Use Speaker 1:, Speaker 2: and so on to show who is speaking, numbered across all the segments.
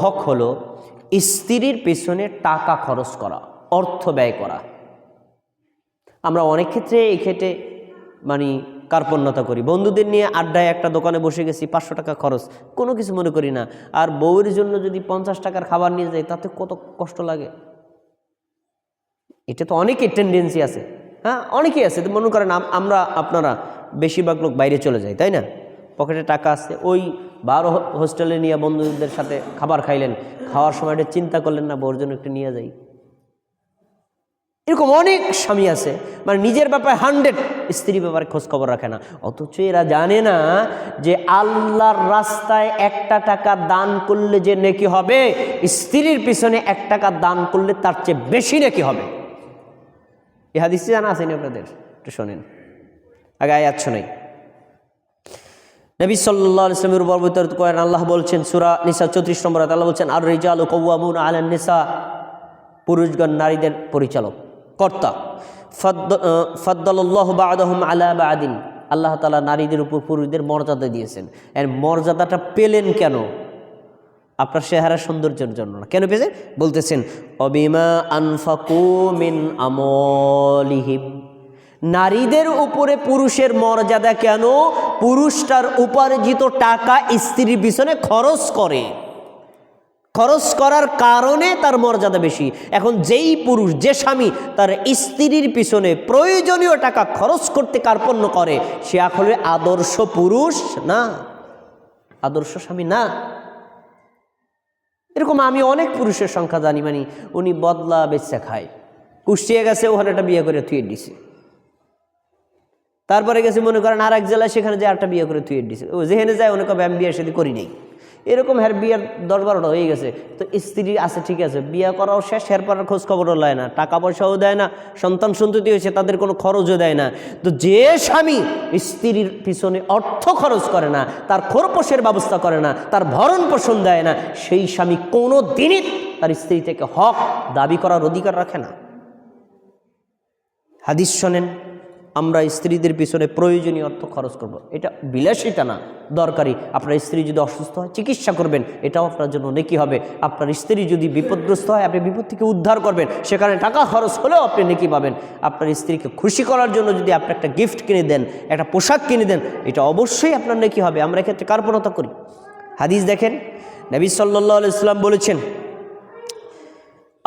Speaker 1: হক হলো স্ত্রীর পেছনে টাকা খরচ করা, অর্থ ব্যয় করা। আমরা অনেক ক্ষেত্রে এই ক্ষেত্রে মানে কার্পণ্যতা করি। বন্ধুদের নিয়ে আড্ডায় একটা দোকানে বসে গেছি, পাঁচশো টাকা খরচ, কোনো কিছু মনে করি না। আর বউয়ের জন্য যদি পঞ্চাশ টাকার খাবার নিয়ে যাই, তাতে কত কষ্ট লাগে? এটা তো অনেকের টেন্ডেন্সি আছে। হ্যাঁ অনেকেই আছে। তো মনে করেন আমরা, আপনারা বেশিরভাগ লোক বাইরে চলে যাই তাই না? পকেটে টাকা আছে, ওই বারো হোস্টেলে নিয়ে বন্ধুদের সাথে খাবার খাইলেন। খাওয়ার সময় এটা চিন্তা করলেন, না, বউর জন্য একটু নিয়ে যাই। এরকম অনেক স্বামী আছে মানে নিজের ব্যাপারে হান্ড্রেড স্ত্রী ব্যাপারে খোঁজ খবর রাখে না। অথচ এরা জানে না যে আল্লাহর রাস্তায় একটা টাকা দান করলে যে নেকি হবে, স্ত্রীর পিছনে এক টাকা দান করলে তার চেয়ে বেশি নেকি হবে। এ হাদিসটি জানা আসেনি আপনাদের? একটু শোনেন। আগে আয়াত শোনাই। নবী সাল্লাহ ইসলামের উপর করেন আল্লাহ বলছেন, সুরা নিসা চৌত্রিশ নম্বর আল্লাহ বলছেন আর রিজাল কৌয়ামুন আলান নিসা পুরুষগণ, নারীদের পরিচালক, কর্তা। ফদ্দল্লাহ বাদহম আলা বাদিন। আল্লাহ তালা নারীদের উপর পুরুষদের মর্যাদা দিয়েছেন। এর মর্যাদাটা পেলেন কেন? আপনার চেহারা সৌন্দর্যের জন্য না। কেন পেয়েছেন বলতেছেন, অবিমা আনফাকু মিন আমলিহিম নারীদের উপরে পুরুষের মর্যাদা কেন? পুরুষটার উপার্জিত টাকা স্ত্রীর পিছনে খরচ করে। খরচ করার কারণে তার মর্যাদা বেশি। এখন যেই পুরুষ, যে স্বামী তার স্ত্রীর পিছনে প্রয়োজনীয় টাকা খরচ করতে কার্পণ্য করে, সে আসলে আদর্শ পুরুষ না। আদর্শ স্বামী না। এরকম আমি অনেক পুরুষের সংখ্যা জানি মানে উনি বদলা বেচা খায়। কুষ্টিয়ে গেছে, ওখানে একটা বিয়ে করে থুয়ে দিছে। তারপরে গেছে, মনে করেন আর এক জেলায় সেখানে যে একটা বিয়ে করে থুয়ে দিছে। ও যেখানে যায় অনেক আমি বিয়ে সাথে করি নেই। এরকম হ্যার বিয়ের দশ বারোটা হয়ে গেছে। তো স্ত্রী আছে, ঠিক আছে, বিয়ে করাও শেষ হের পর খোঁজ খবরও লয় না, টাকা পয়সাও দেয় না, সন্তান সন্ততি হয়েছে, তাদের কোনো খরচও দেয় না। তো যে স্বামী স্ত্রীর পিছনে অর্থ খরচ করে না, তার খোরপোষের ব্যবস্থা করে না, তার ভরণ পোষণ দেয় না, সেই স্বামী কোনো দিনই তার স্ত্রী থেকে হক দাবি করার অধিকার রাখে না। হাদিস শোনেন আমরা স্ত্রীদের পিছনে প্রয়োজনীয় অর্থ খরচ করব। এটা বিলাসিতা না, দরকারি। আপনার স্ত্রী যদি অসুস্থ হয়, চিকিৎসা করবেন। এটাও আপনার জন্য নেকি হবে। আপনার স্ত্রী যদি বিপদগ্রস্ত হয়, আপনি বিপদ থেকে উদ্ধার করবেন। সেখানে টাকা খরচ হলেও আপনি নেকি পাবেন। আপনার স্ত্রীকে খুশি করার জন্য যদি আপনি একটা গিফট কিনে দেন, একটা পোশাক কিনে দেন, এটা অবশ্যই আপনার নেকি হবে। আমরা এক্ষেত্রে কার্পণতা করি। হাদিস দেখেন, নবী সাল্লাহ ইসলাম বলেছেন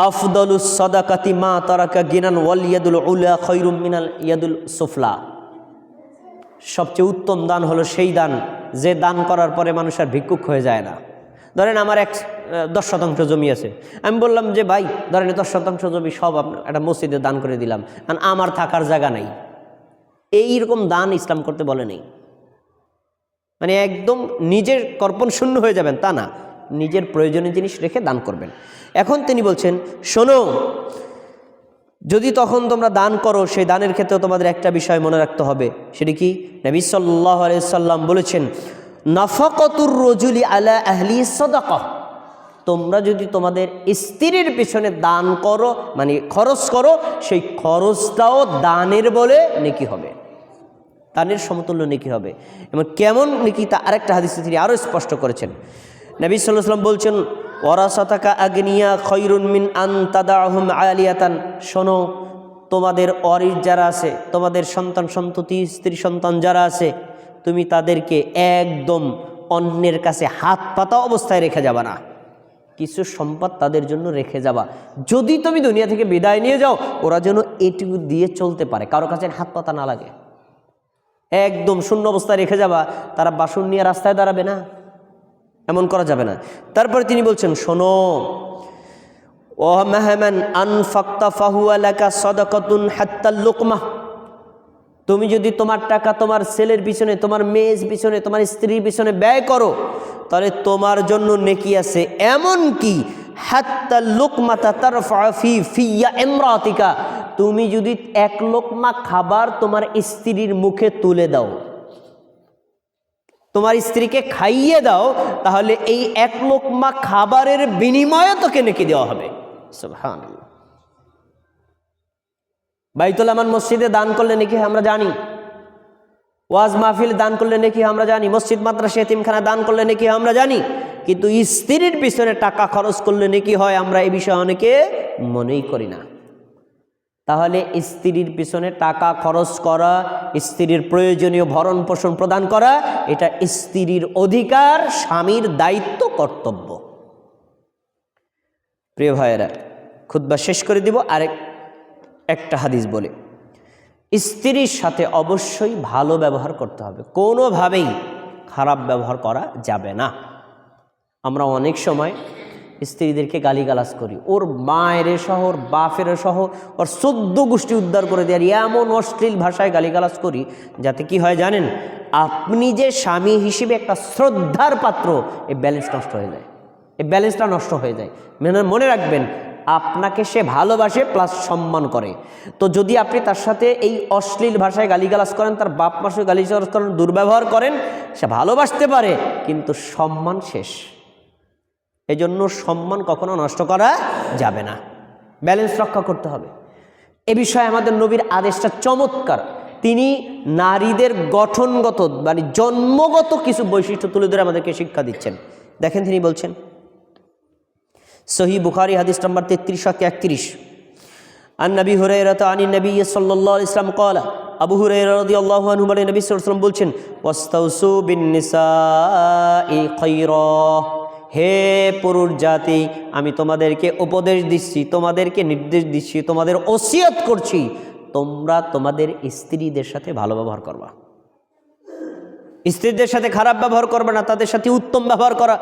Speaker 1: আফদলুস সদাকাতি মা তারাকা গিনান ওয়াল ইয়াদুল উলা খৈরুম মিনাল ইয়াদুল সুফলা। সবচেয়ে উত্তম দান হলো সেই দান, যে দান করার পরে মানুষ আর ভিক্ষুক হয়ে যায় না। ধরেন আমার এক দশ শতাংশ জমি আছে। আমি বললাম যে, ভাই, ধরেন দশ শতাংশ জমি সব একটা মসজিদে দান করে দিলাম, কারণ আমার থাকার জায়গা নাই। এইরকম দান ইসলাম করতে বলে নেই। মানে একদম নিজের কর্পণ শূন্য হয়ে যাবেন, তা না। নিজের প্রয়োজনীয় জিনিস রেখে দান করবেন। এখন তিনি বলছেন, শোনো, যদি তখন তোমরা দান করো, সেই দানের ক্ষেত্রে তোমাদের একটা বিষয় মনে রাখতে হবে। সেটি কি? নবী সাল্লাহ সাল্লাম বলেছেন, নাফাকতুর রজুলি আলা আহলি সদাক। তোমরা যদি তোমাদের স্ত্রীর পিছনে দান করো মানে খরচ করো, সেই খরচটাও দানের বলে নেকি হবে। দানের সমতুল্য নেকি হবে। এবং কেমন নেকি তা আরেকটা হাদিসে তিনি আরও স্পষ্ট করেছেন। নবী সাল্লাম বলছেন ওরাসাতাকা আগ্নিয়া খৈরুন মিন আন তাদাহুম আলিয়াতান। শোনো, তোমাদের অরির যারা আছে, তোমাদের সন্তান সন্ততি, স্ত্রী সন্তান যারা আছে, তুমি তাদেরকে একদম অন্যের কাছে হাত পাতা অবস্থায় রেখে যাবা না। কিছু সম্পদ তাদের জন্য রেখে যাবা। যদি তুমি দুনিয়া থেকে বিদায় নিয়ে যাও, ওরা যেন এটুকু দিয়ে চলতে পারে। কারও কাছে হাত পাতা না লাগে। একদম শূন্য অবস্থায় রেখে যাবা, তারা বাসন নিয়ে রাস্তায় দাঁড়াবে না। এমন করা যাবে না। তারপরে তিনি বলছেন, শোনো ও মেহমান আনফাক্তা ফাহু এলাকা সদাকতুন হাত্তাল লোকমা। তুমি যদি তোমার টাকা তোমার ছেলের পিছনে, তোমার মেয়ের পিছনে, তোমার স্ত্রীর পিছনে ব্যয় করো, তাহলে তোমার জন্য নেকি আছে এমন কি? হাত্তা লোকমাতা তার ফি, ফিয়া এমরাতিকা তুমি যদি এক লোকমা খাবার তোমার স্ত্রীর মুখে তুলে দাও তোমার স্ত্রীকে খাইয়ে দাও, তাহলে এই এক লোকমা খাবারের বিনিময়ে তোকে নেকি দেওয়া হবে। বাইতুল আমান মসজিদে দান করলে নাকি আমরা জানি। ওয়াজ মাহফিল দান করলে নাকি আমরা জানি। মসজিদ, মাদ্রাসা এতিমখানা দান করলে নাকি আমরা জানি। কিন্তু স্ত্রীর পিছনে টাকা খরচ করলে নাকি হয় আমরা এই বিষয়ে অনেকে মনেই করি না। তাহলে স্ত্রীর পিছনে টাকা খরচ করা, স্ত্রীর প্রয়োজনীয় ভরণ পোষণ প্রদান করা, এটা স্ত্রীর অধিকার, স্বামীর দায়িত্ব, কর্তব্য। প্রিয় ভাইয়েরা খুদ্া শেষ করে দিব আরেক একটা হাদিস বলে। স্ত্রীর সাথে অবশ্যই ভালো ব্যবহার করতে হবে। কোনোভাবেই খারাপ ব্যবহার করা যাবে না। আমরা অনেক সময় স্ত্রীদেরকে গালিগালাজ করি। ওর মায়ের সহ ওর বাপের সহ ওর চোদ্দ গোষ্ঠী উদ্ধার করে দেওয়ার এমন অশ্লীল ভাষায় গালিগালাজ করি যাতে কি হয় জানেন? আপনি যে স্বামী হিসেবে একটা শ্রদ্ধার পাত্র, এই ব্যালেন্স নষ্ট হয়ে যায়। এই ব্যালেন্সটা নষ্ট হয়ে যায়। মানে মনে রাখবেন, আপনাকে সে ভালোবাসে প্লাস সম্মান করে। তো যদি আপনি তার সাথে এই অশ্লীল ভাষায় গালিগালাজ করেন, তার বাপ মাসে গালিগালাজ করেন, দুর্ব্যবহার করেন, সে ভালোবাসতে পারে, কিন্তু সম্মান শেষ। এজন্য সম্মান কখনো নষ্ট করা যাবে না। ব্যালেন্স রক্ষা করতে হবে। এ বিষয়ে আমাদের নবীর আদেশটা চমৎকার। তিনি নারীদের গঠনগত মানে জন্মগত কিছু বৈশিষ্ট্য তুলে ধরে আমাদেরকে শিক্ষা দিচ্ছেন। দেখেন তিনি বলছেন, সহি বুখারি হাদিস নম্বর তেত্রিশ একত্রিশ। আন নবী হুরাইরাত আনি নবী সাল্লাল্লাহু ইসলাম ক্বালা, আবু হুরাইরা রাদিয়াল্লাহু আনহু নবী সাল্লাল্লাহু বলছেন, ওয়াস্তাউসু বিন নিসাই হে পুরুষ জাতি, আমি তোমাদেরকে উপদেশ দিচ্ছি, তোমাদেরকে নির্দেশ দিচ্ছি, তোমাদের ওসিয়ত করছি, তোমরা তোমাদের স্ত্রীদের সাথে ভালো ব্যবহার করবা। স্ত্রীদের সাথে খারাপ ব্যবহার করবে না, তাদের সাথে উত্তম ব্যবহার করা,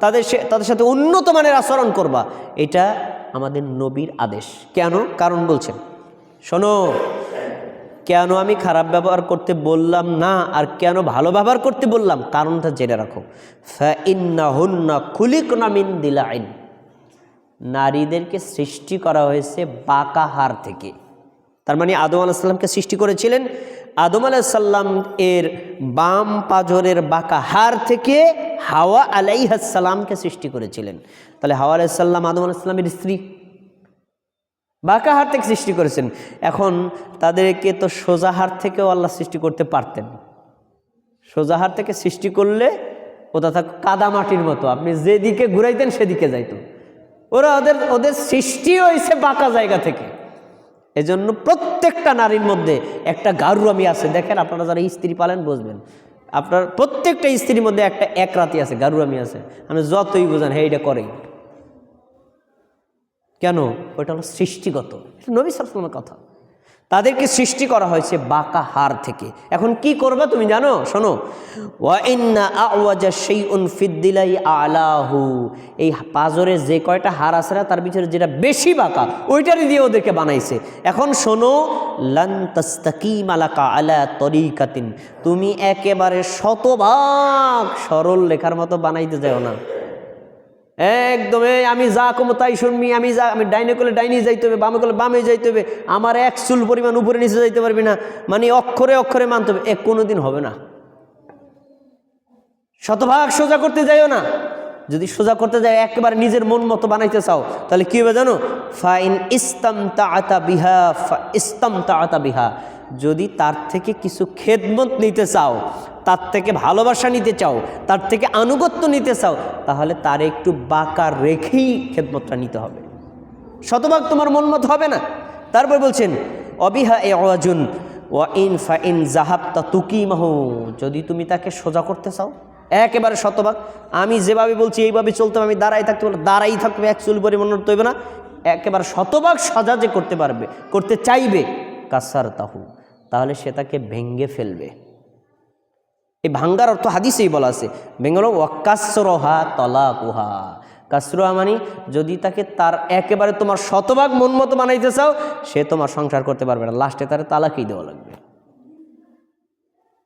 Speaker 1: তাদের তাদের সাথে উন্নত মানের আচরণ করবা। এটা আমাদের নবীর আদেশ। কেন? কারণ বলছেন, শোনো কেন আমি খারাপ ব্যবহার করতে বললাম না আর কেন ভালো ব্যবহার করতে বললাম? কারণটা জেনে রাখো। ফা হুন্না খুলিক নামিন দিলা আইন নারীদেরকে সৃষ্টি করা হয়েছে বাঁকা হার থেকে। তার মানে আদম আলাহিসাল্লামকে সৃষ্টি করেছিলেন? আদম আলাহিসাল্লাম এর বাম পাজরের বাঁকা হার থেকে হাওয়া আলাইহাসাল্লামকে সৃষ্টি করেছিলেন। তাহলে হাওয়া আলাইসাল্লাম আদম আলাহিসাল্লামের স্ত্রী। বাঁকা হার থেকে সৃষ্টি করেছেন। এখন তাদেরকে তো সোজা হার থেকেও আল্লাহ সৃষ্টি করতে পারতেন। সোজা হার থেকে সৃষ্টি করলে ওটা থাক কাদা মাটির মতো। আপনি যেদিকে ঘুরাইতেন সেদিকে যাইতো। ওরা ওদের ওদের সৃষ্টি হয়েছে বাঁকা জায়গা থেকে। এজন্য প্রত্যেকটা নারীর মধ্যে একটা গারুয়ামি আছে। দেখেন আপনারা যারা স্ত্রী পালেন বুঝবেন। আপনার প্রত্যেকটা স্ত্রীর মধ্যে একটা এক রাতি আছে, গারুয়ামি আছে। আমি যতই বুঝান হ্যাঁ এটা করেই। কেন? ওইটা হলো সৃষ্টিগত। নবী সালামের কথা। তাদেরকে সৃষ্টি করা হয়েছে বাঁকা হার থেকে। এখন কি করবে তুমি জানো? শোনো। আলাহু। এই পাজরে যে কয়টা হার আছে না, তার ভিতরে যেটা বেশি বাঁকা, ওইটারই দিয়ে ওদেরকে বানাইছে। এখন শোনো, লান তাস্তাকিম আলাকা আলা তরিকাতিন। তুমি একেবারে শতভাগ সরল লেখার মতো বানাইতে যাও না। একদম আমি যা কমো তাই শুনবি, আমি যা, আমি ডাইনে করলে ডাইনে যাইতে হবে, বামে করলে বামে যাইতে হবে, আমার এক চুল পরিমাণ উপরে নিচে যাইতে পারবি না। মানে অক্ষরে অক্ষরে মানতে হবে, এ কোনোদিন হবে না। শতভাগ সোজা করতে যাইও না। যদি সোজা করতে যাও একেবারে নিজের মন মতো বানাইতে চাও, তাহলে কী হবে জানো? ফাইন ইস্তাম তাতা বিহা ইস্তাম তাতা বিহা। যদি তার থেকে কিছু খেদমত নিতে চাও তার থেকে ভালোবাসা নিতে চাও, তার থেকে আনুগত্য নিতে চাও, তাহলে তার একটু বাঁকা রেখেই খেদমতটা নিতে হবে। শতভাগ তোমার মন মতো হবে না। তারপর বলছেন, অবিহা এ অজুন, ওয়া ইন ফা ইন তুকি মাহ যদি তুমি তাকে সোজা করতে চাও, একেবারে শতভাগ, আমি যেভাবে বলছি এইভাবে চলতে আমি দাঁড়াই থাকতে বলে দাঁড়াই থাকবে, এক চুল পরিমাণ হবে না, একেবারে শতভাগ সাজা যে করতে পারবে, করতে চাইবে কাসার তাহু তাহলে সে তাকে ভেঙ্গে ফেলবে। এই ভাঙ্গার অর্থ হাদিসেই বলা আছে। বেঙ্গল ওয়াকাসরহা তলা কুহা কাসরোহা মানে যদি তাকে তার একেবারে তোমার শতভাগ মন মতো বানাইতে চাও, সে তোমার সংসার করতে পারবে না। লাস্টে তার তালাকই দেওয়া লাগবে।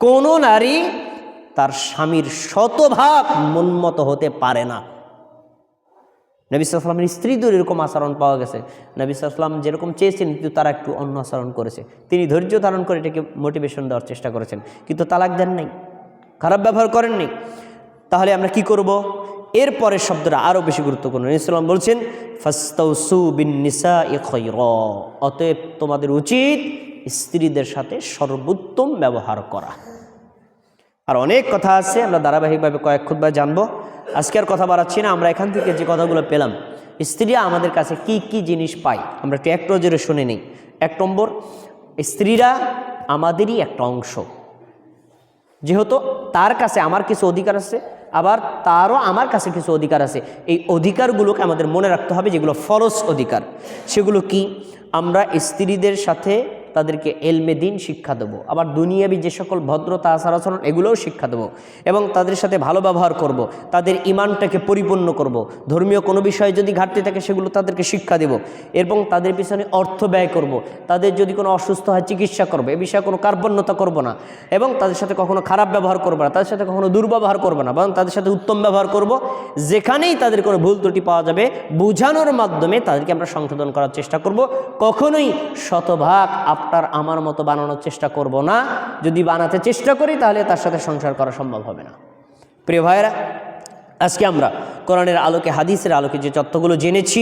Speaker 1: কোনো নারী তার স্বামীর শতভাগ মন মতো হতে পারে না। নবী সাল্লামের স্ত্রীদের এরকম আচরণ পাওয়া গেছে। নবী সাল্লাম যেরকম চেয়েছেন, কিন্তু তারা একটু অন্য আচরণ করেছে। তিনি ধৈর্য ধারণ করে এটাকে মোটিভেশন দেওয়ার চেষ্টা করেছেন, কিন্তু তালাক দেন নাই। খারাপ ব্যবহার করেননি। তাহলে আমরা কি করব? এরপরের শব্দটা আরও বেশি গুরুত্বপূর্ণ। ইসলাম বলছেন বিন নিসা অতএব তোমাদের উচিত স্ত্রীদের সাথে সর্বোত্তম ব্যবহার করা। আর অনেক কথা আছে, আমরা ধারাবাহিকভাবে কয়েক খুদ্া জানব। আজকে আর কথা বাড়াচ্ছি না, আমরা এখান থেকে যে কথাগুলো পেলাম, স্ত্রীরা আমাদের কাছে কি কি জিনিস পায়, আমরা একটু এক নজরে শুনে নিই। এক নম্বর, স্ত্রীরা আমাদেরই একটা অংশ। যেহেতু তার কাছে আমার কিছু অধিকার আছে, আবার তারও আমার কাছে কিছু অধিকার আছে। এই অধিকারগুলোকে আমাদের মনে রাখতে হবে যেগুলো ফরজ অধিকার। সেগুলো কি? আমরা স্ত্রীদের সাথে তাদেরকে এলমে দিন শিক্ষা দেবো আবার দুনিয়াবি যে সকল ভদ্রতা আচার আচরণ এগুলোও শিক্ষা দেবো এবং তাদের সাথে ভালো ব্যবহার করব। তাদের ইমানটাকে পরিপূর্ণ করব। ধর্মীয় কোনো বিষয়ে যদি ঘাটতি থাকে, সেগুলো তাদেরকে শিক্ষা দেব এবং তাদের পিছনে অর্থ ব্যয় করব। তাদের যদি কোনো অসুস্থ হয়, চিকিৎসা করব এ বিষয়ে কোনো কার্পণ্যতা করব না এবং তাদের সাথে কখনো খারাপ ব্যবহার করব না, তাদের সাথে কখনো দুর্ব্যবহার করব না বরং তাদের সাথে উত্তম ব্যবহার করব যেখানেই তাদের কোনো ভুল ত্রুটি পাওয়া যাবে, বোঝানোর মাধ্যমে তাদেরকে আমরা সংশোধন করার চেষ্টা করব কখনোই শতভাগ আপনার আমার মতো বানানোর চেষ্টা করব না যদি বানাতে চেষ্টা করি তাহলে তার সাথে সংসার করা সম্ভব হবে না প্রিয় ভাইয়েরা আজকে আমরা কোরআনের আলোকে হাদিসের আলোকে যে তথ্যগুলো জেনেছি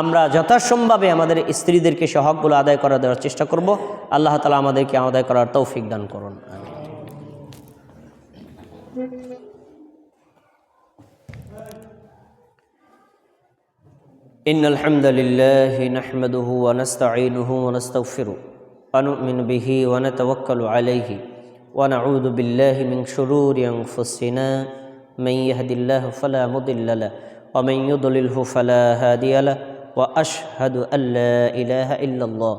Speaker 1: আমরা যথাসম্ভবে আমাদের স্ত্রীদেরকে সে হকগুলো আদায় করা দেওয়ার চেষ্টা করব আল্লাহ তালা আমাদেরকে আদায় করার তৌফিক দান করুন আমিন। إن الحمد لله نحمده ونستعينه ونستغفره ونؤمن به ونتوكل عليه ونعوذ بالله من شرور أنفسنا. من يهد الله فلا مضل له ومن يضلله فلا هادي له وأشهد أن لا إله إلا الله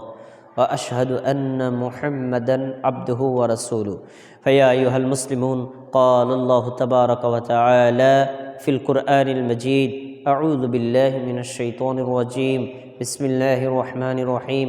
Speaker 1: وأشهد أن محمدا عبده ورسوله. فيا أيها المسلمون قال الله تبارك وتعالى في القرآن المجيد أعوذ بالله من الشيطان الرجيم. بسم الله الرحمن الرحيم.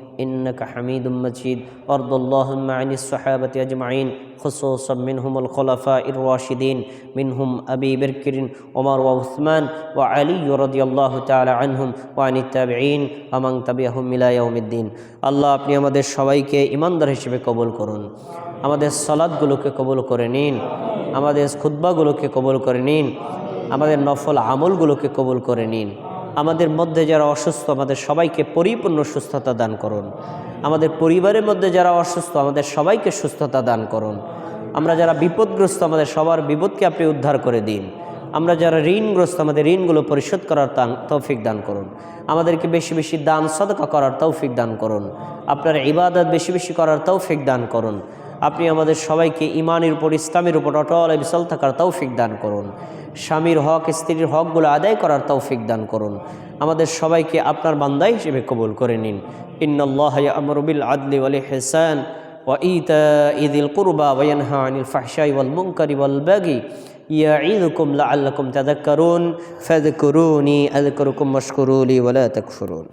Speaker 1: إنك حميد مجيد وارض اللهم عن الصحابة أجمعين خصوصا منهم الخلفاء الراشدين منهم أبي بكر عمر وعثمان وعلي رضي الله تعالى عنهم وعن التابعين ومن تبعهم إلى يوم الدين আল্লাহ আপনি আমাদের সবাইকে ইমানদার হিসেবে কবুল করুন আমাদের সলাদগুলোকে কবুল করে নিন আমাদের খুদ্বাগুলোকে কবুল করে নিন আমাদের নফল আমলগুলোকে কবুল করে নিন আমাদের মধ্যে যারা অসুস্থ, আমাদের সবাইকে পরিপূর্ণ সুস্থতা দান করুন। আমাদের পরিবারের মধ্যে যারা অসুস্থ, আমাদের সবাইকে সুস্থতা দান করুন। আমরা যারা বিপদগ্রস্ত, আমাদের সবার বিপদকে আপনি উদ্ধার করে দিন। আমরা যারা ঋণগ্রস্ত, আমাদের ঋণগুলো পরিশোধ করার তৌফিক দান করুন। আমাদেরকে বেশি বেশি দান, সদকা করার তৌফিক দান করুন। আপনার ইবাদত বেশি বেশি করার তৌফিক দান করুন। আপনি আমাদের সবাইকে ইমানের উপর ইসলামের উপর অটল বিশাল থাকার তৌফিক দান করুন স্বামীর হক স্ত্রীর হকগুলো আদায় করার তৌফিক দান করুন আমাদের সবাইকে আপনার বান্দাই হিসেবে কবুল করে নিন ইন্নআল্লাহ আমরবিল আদলি ওয়ালি হেসান وإيتاء ذي القربى وينهى عن الفحشاء والمنكر والبغي يعظكم لعلكم تذكرون فاذكروني أذكركم واشكروا لي ولا تكفرون